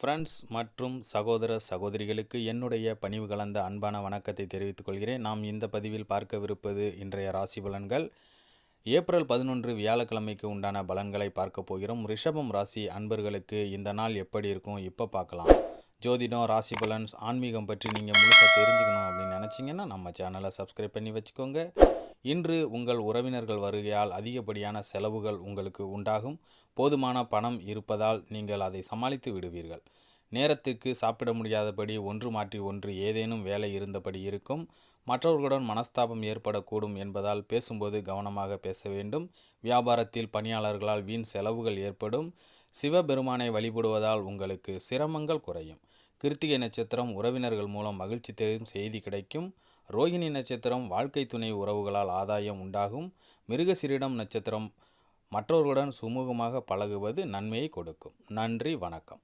Friends மற்றும் சகோதர சகோதரிகளுக்கு என்னுடைய பணிவு கலந்த அன்பான வணக்கத்தை தெரிவித்துக் கொள்கிறேன். நாம் இந்த பதிவில் பார்க்கவிருப்பது இன்றைய ராசி பலன்கள். ஏப்ரல் பதினொன்று வியாழக்கிழமைக்கு உண்டான பலன்களை பார்க்க போகிறோம். ரிஷபம் ராசி அன்பர்களுக்கு இந்த நாள் எப்படி இருக்கும்? இப்போ பார்க்கலாம். ஜோதிடம் ராசி பலன்ஸ் ஆன்மீகம் பற்றி நீங்கள் முழுசாக தெரிஞ்சுக்கணும் அப்படின்னு நினச்சிங்கன்னா நம்ம சேனலை சப்ஸ்கிரைப் பண்ணி வச்சுக்கோங்க. இன்று உங்கள் உறவினர்கள் வருகையால் அதிகப்படியான செலவுகள் உங்களுக்கு உண்டாகும். போதுமான பணம் இருப்பதால் நீங்கள் அதை சமாளித்து விடுவீர்கள். நேரத்துக்கு சாப்பிட முடியாதபடி ஒன்று மாற்றி ஒன்று ஏதேனும் வேலை இருந்தபடி இருக்கும். மற்றவர்களுடன் மனஸ்தாபம் ஏற்படக்கூடும் என்பதால் பேசும்போது கவனமாக பேச வேண்டும். வியாபாரத்தில் பணியாளர்களால் வீண் செலவுகள் ஏற்படும். சிவபெருமானை வழிபடுவதால் உங்களுக்கு சிரமங்கள் குறையும். கிருத்திகை நட்சத்திரம் உறவினர்கள் மூலம் மகிழ்ச்சி தெரியும் செய்தி கிடைக்கும். ரோகிணி நட்சத்திரம் வாழ்க்கை துணை உறவுகளால் ஆதாயம் உண்டாகும். மிருகசிரிடம் நட்சத்திரம் மற்றவர்களுடன் சுமூகமாக பழகுவது நன்மையை கொடுக்கும். நன்றி வணக்கம்.